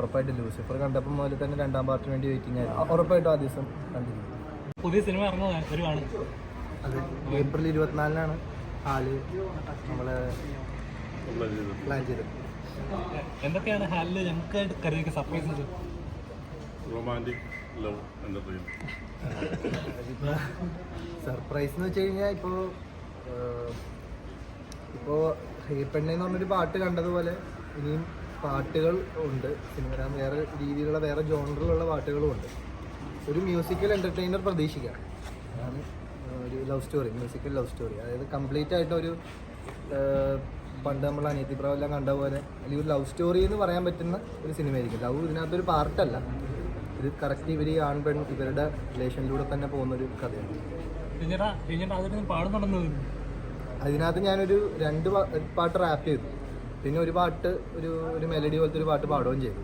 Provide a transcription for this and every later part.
ഉറപ്പായിട്ടും ലൂസിഫർ കണ്ടപ്പോൾ മുതൽ തന്നെ രണ്ടാം പാർട്ടിന് വേണ്ടി വെയിറ്റിംഗ് ആയിരുന്നു. ഉറപ്പായിട്ടും ആ ദിവസം കണ്ടിരുന്നു പുതിയ സിനിമ ഇറങ്ങുന്നതാണ് അത്. ഏപ്രിൽ ഇരുപത്തിനാലിനാണ് ഹാൽ നമ്മൾ പ്ലാൻ ചെയ്തത്. എന്തൊക്കെയാണ് ഹാലിൽ ഞങ്ങൾക്ക് കരുതിയൊക്കെ surprise romantic love entertain surprise എന്ന് വെച്ച് കഴിഞ്ഞാൽ ഇപ്പോ ഇപ്പോ ഹേപ്പെണ്ണ എന്ന് പറഞ്ഞൊരു പാട്ട് കണ്ടതുപോലെ ഇനിയും പാട്ടുകൾ ഉണ്ട് സിനിമ വേറെ രീതിയിലുള്ള വേറെ ജോണറിലുള്ള പാട്ടുകളും ഉണ്ട്. ഒരു മ്യൂസിക്കൽ എന്റർടൈനർ പ്രതീക്ഷിക്കാം. അതാണ് ഒരു love story musical love story അതായത് കംപ്ലീറ്റ് ആയിട്ട് ഒരു പണ്ട് നമ്മൾ അനിയത്തി പ്രാവെല്ലാം കണ്ട പോലെ അല്ലെങ്കിൽ ഒരു ലവ് സ്റ്റോറി എന്ന് പറയാൻ പറ്റുന്ന ഒരു സിനിമയായിരിക്കും. ലവ് ഇതിനകത്തൊരു പാർട്ടല്ല ഇത് കറക്റ്റ് ഇവർ ഈ ആൺ പെൺ ഇവരുടെ റിലേഷനിലൂടെ തന്നെ പോകുന്ന ഒരു കഥയാണ് അതിനകത്ത് ഞാനൊരു രണ്ട് പാട്ട് റാപ്പ് ചെയ്തു. പിന്നെ ഒരു പാട്ട് ഒരു ഒരു മെലഡി പോലത്തെ ഒരു പാട്ട് പാടുകയും ചെയ്തു.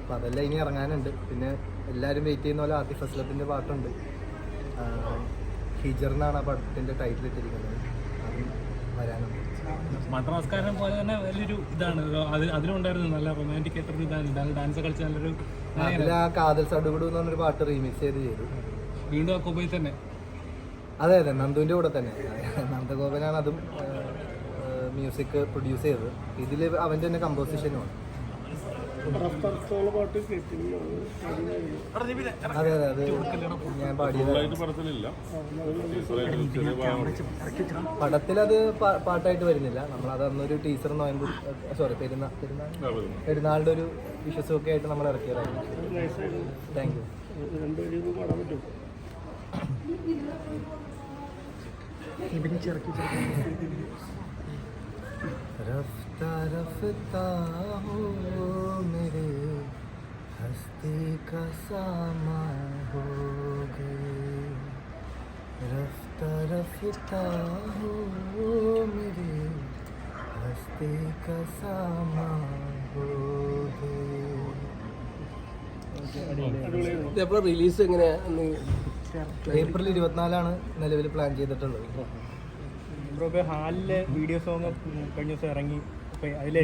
അപ്പോൾ അതെല്ലാം ഇനി ഇറങ്ങാനുണ്ട്. പിന്നെ എല്ലാവരും വെയിറ്റ് ചെയ്യുന്ന പോലെ ആത്തിഫ് അസ്ലത്തിന്റെ പാട്ടുണ്ട്. ഹിജർ എന്നാണ് ആ പടത്തിന്റെ ടൈറ്റിൽ ഇട്ടിരിക്കുന്നത്. അതും വരാനുണ്ട് മതനമസ്കാരം പോലെ തന്നെ വലിയൊരു ഇതാണ്. അതിൽ അതിലുണ്ടായിരുന്നു നല്ല റൊമാന്റിക് ആയിട്ടൊരു ഇതാണ്. ഡാൻസ് കളിച്ച നല്ലൊരു അതിൽ ആ കാതൽ സടുകുടു എന്ന് പറഞ്ഞൊരു പാട്ട് റീമിക്സ് ചെയ്ത് ചെയ്തു. വീണ്ടും ആ തന്നെ. അതെ അതെ നന്ദുവിന്റെ കൂടെ തന്നെ. നന്ദഗോപനാണ് അതും മ്യൂസിക് പ്രൊഡ്യൂസ് ചെയ്തത്. ഇതിൽ അവന്റെ തന്നെ കമ്പോസിഷനുമാണ് അതെ അതെ അതെ. ഞാൻ പാടിയത് പടത്തിലത് പടത്തിൽ അത് പാട്ടായിട്ട് വരുന്നില്ല. നമ്മൾ അത് അന്നൊരു ടീച്ചർ നോയമ്പ് സോറി പെരുന്നാൾ പെരുന്നാൾ. പെരുന്നാളിന്റെ ഒരു വിഷസ് ഒക്കെ ആയിട്ട് നമ്മൾ ഇറക്കിയതായിരുന്നു താങ്ക് യു रफ्ता रफ्ता हो मेरे हस्ती का सामा हो गए रफ्ता रफ्ता हो मेरे हस्ती का सामा हो गए ഇതെപ്പോൾ റിലീസ് എങ്ങനെയാ ഒന്ന് ഏപ്രിൽ ഇരുപത്തിനാലാണ് നിലവിൽ പ്ലാൻ ചെയ്തിട്ടുള്ളത് ബ്രോ ഹാലിലെ വീഡിയോ സോങ് കഴിഞ്ഞ ദിവസം ഇറങ്ങി. അതിൽ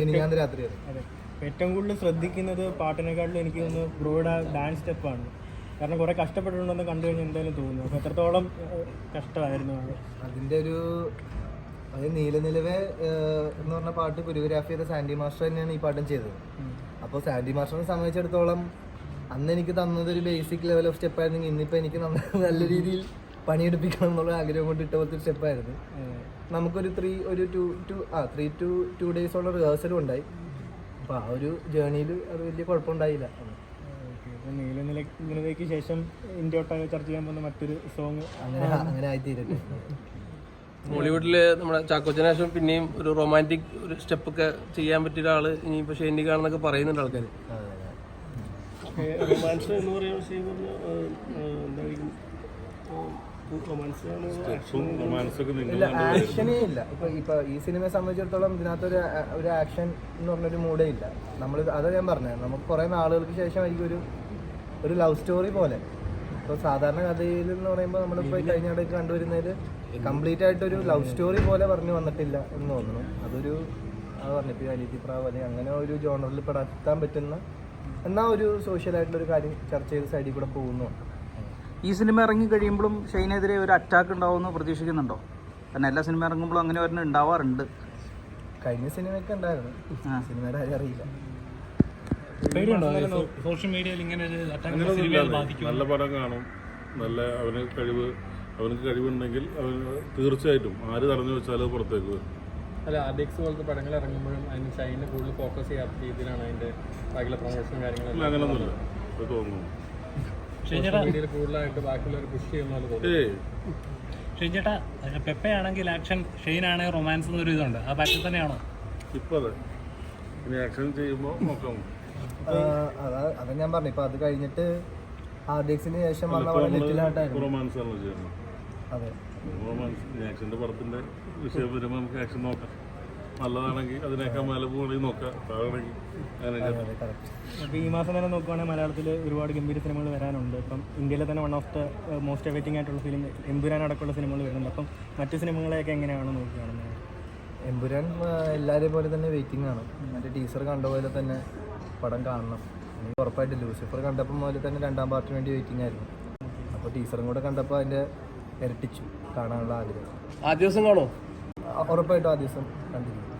അതെ. ഏറ്റവും കൂടുതൽ ശ്രദ്ധിക്കുന്നത് പാട്ടിനെക്കാട്ടിലും എനിക്ക് തോന്നുന്നു ബ്രോയുടെ ഡാൻസ് സ്റ്റെപ്പാണ്. കാരണം കുറേ കഷ്ടപ്പെട്ടിട്ടുണ്ടെന്ന് കണ്ടു കഴിഞ്ഞാൽ എന്തായാലും തോന്നുന്നു. അപ്പോൾ എത്രത്തോളം കഷ്ടമായിരുന്നു അത്. അതിന്റെ ഒരു അത് നീലനിലവേ എന്ന് പറഞ്ഞ പാട്ട് കൊറിയോഗ്രാഫി ചെയ്ത സാൻഡി മാസ്റ്റർ തന്നെയാണ് ഈ പാട്ടും ചെയ്തത്. അപ്പോൾ സാൻഡി മാസ്റ്ററിനെ സംബന്ധിച്ചിടത്തോളം അന്ന് എനിക്ക് തന്നത് ഒരു ബേസിക് ലെവൽ ഓഫ് സ്റ്റെപ്പ് ആയിരുന്നെങ്കിൽ ഇന്നിപ്പോൾ എനിക്ക് നല്ല രീതിയിൽ പണിയെടുപ്പിക്കണം എന്നുള്ള ആഗ്രഹം കൊണ്ട് ഇട്ട പോലത്തെ ഒരു സ്റ്റെപ്പായിരുന്നു നമുക്കൊരു ത്രീ ഒരു ടു ടു ആ ത്രീ ടു ടു ഡേയ്സോളം റിഹേഴ്സലും ഉണ്ടായി. അപ്പോൾ ആ ഒരു ജേണിയിൽ അത് വലിയ കുഴപ്പമുണ്ടായില്ല. നീലനിലയ്ക്ക് ശേഷം ഇന്ത്യോട്ട ചർച്ച ചെയ്യാൻ പോകുന്ന മറ്റൊരു സോങ് അങ്ങനെ അങ്ങനെ ആയിത്തീരട്ടെ. ബോളിവുഡിൽ നമ്മുടെ ചാക്കോച്ചന് ശേഷം പിന്നെയും ഒരു റൊമാന്റിക് ഒരു സ്റ്റെപ്പൊക്കെ ചെയ്യാൻ പറ്റിയ ഒരാൾ ഇനി ഷെന്നിക്കാണെന്നൊക്കെ പറയുന്നുണ്ട് ആൾക്കാർ ആൾക്കാര് റൊമാൻസ് എന്ന് എന്തായിരിക്കും? ഇല്ല ആക്ഷനേ ഇല്ല. ഇപ്പൊ ഇപ്പൊ ഈ സിനിമയെ സംബന്ധിച്ചിടത്തോളം ഇതിനകത്ത് ഒരു ഒരു ആക്ഷൻ എന്ന് പറഞ്ഞൊരു മൂഡേ ഇല്ല. നമ്മൾ അതാ ഞാൻ പറഞ്ഞത് നമുക്ക് കുറെ നാളുകൾക്ക് ശേഷം എനിക്ക് ഒരു ഒരു ലവ് സ്റ്റോറി പോലെ. ഇപ്പോൾ സാധാരണ കഥയിൽ എന്ന് പറയുമ്പോൾ നമ്മളിപ്പോൾ കഴിഞ്ഞ ഇടയ്ക്ക് കണ്ടുവരുന്നതിൽ കംപ്ലീറ്റ് ആയിട്ട് ഒരു ലവ് സ്റ്റോറി പോലെ പറഞ്ഞു വന്നിട്ടില്ല എന്ന് തോന്നുന്നു. അതൊരു അത് പറഞ്ഞിട്ട് അനീതി പ്രാവ് അല്ലെങ്കിൽ അങ്ങനെ ഒരു ജോണറിൽ പെടാത്താൻ പറ്റുന്ന എന്നാ ഒരു സോഷ്യലായിട്ടുള്ള ഒരു കാര്യം ചർച്ച ചെയ്ത് സൈഡിൽ കൂടെ പോകുന്നു. ഈ സിനിമ ഇറങ്ങി കഴിയുമ്പോഴും ഷെയ്നെതിരെ ഒരു അറ്റാക്ക് ഉണ്ടാവുമെന്ന് പ്രതീക്ഷിക്കുന്നുണ്ടോ? കാരണം എല്ലാ സിനിമ ഇറങ്ങുമ്പോഴും അങ്ങനെ ഒരെണ്ണം ഉണ്ടാവാറുണ്ട്. കഴിഞ്ഞ സിനിമയൊക്കെ ഉണ്ടായിരുന്നു. സിനിമയുടെ കാര്യം അറിയില്ല. സോഷ്യൽ മീഡിയയിൽ ഇങ്ങനെ ഒരു അറ്റാക്ക് അങ്ങനെയൊന്നുമില്ല ബാധിക്കും? നല്ല പടം കാണും. നല്ല അവന് കഴിവ് അവനക്ക് കഴിവുണ്ടെങ്കിൽ അവന് തീർച്ചയായിട്ടും ആര് തടഞ്ഞു വെച്ചാലും അത് പുറത്തേക്ക് വരും. അല്ല ആർഡിക്സ് പോലത്തെ പടങ്ങൾ ഇറങ്ങുമ്പോഴും അതിന് ഷൈനെ കൂടുതൽ ഫോക്കസ് ചെയ്യാത്ത രീതിയിലാണ് അതിന്റെ ബാക്കിയുള്ള പ്രൊമോഷനും കാര്യങ്ങളും അങ്ങനെയൊന്നുമില്ല അത് തോന്നുന്നു. കൂടുതലായിട്ട് ബാക്കിയുള്ളവർ പുഷ് ചെയ്യുന്ന പെപ്പയാണെങ്കിൽ ആക്ഷൻ ഷെയ്നാണെങ്കിൽ റൊമാൻസ് എന്നൊരു ഇതുണ്ട്. ആ പാറ്റിൽ തന്നെയാണോ? ഇനി ആക്ഷൻ ചെയ്യുമ്പോൾ നോക്കാം. അതാ ഞാൻ പറഞ്ഞു. ഇപ്പൊ അത് കഴിഞ്ഞിട്ട് ആർഡിക്സിന് ശേഷം വന്ന റൊമാൻസ് ചെയ്യുന്നത്. അതെ. റൊമാൻസ് ആക്ഷന്റെ പടത്തിന്റെ വിഷയം വരുമ്പോൾ നമുക്ക് ആക്ഷൻ നോക്കാം. നല്ലതാണെങ്കിൽ അതിനേക്കാൾ മേലെ പോകണമെങ്കിൽ നോക്കാം താഴെയാണെങ്കിൽ അപ്പോൾ ഈ മാസം തന്നെ നോക്കുവാണെങ്കിൽ മലയാളത്തിൽ ഒരുപാട് ഗംഭീര സിനിമകൾ വരാനുണ്ട്. ഇപ്പം ഇന്ത്യയിലെ തന്നെ one of the most awaiting ആയിട്ടുള്ള ഫിലിം എമ്പുരാൻ അടക്കമുള്ള സിനിമകൾ വരുന്നുണ്ട്. അപ്പം മറ്റ് സിനിമകളെയൊക്കെ എങ്ങനെയാണ് നോക്കുകയാണെന്ന്? എമ്പുരാൻ എല്ലാവരെയും പോലെ തന്നെ വെയിറ്റിംഗ് ആണ്. മറ്റേ ടീച്ചർ കണ്ട പോലെ തന്നെ പടം കാണണം. എനിക്ക് ഉറപ്പായിട്ട് ലൂസിഫർ കണ്ടപ്പോൾ മുതൽ തന്നെ രണ്ടാം പാർട്ടിന് വേണ്ടി വെയിറ്റിംഗ് ആയിരുന്നു. അപ്പോൾ ടീച്ചറും കൂടെ കണ്ടപ്പോൾ അതിന്റെ ഇരട്ടിച്ചു. കാണാനുള്ള ആഗ്രഹം. ആ ദിവസം കാണോ ഉറപ്പായിട്ടും ആ ദിവസം കണ്ടിരിക്കും.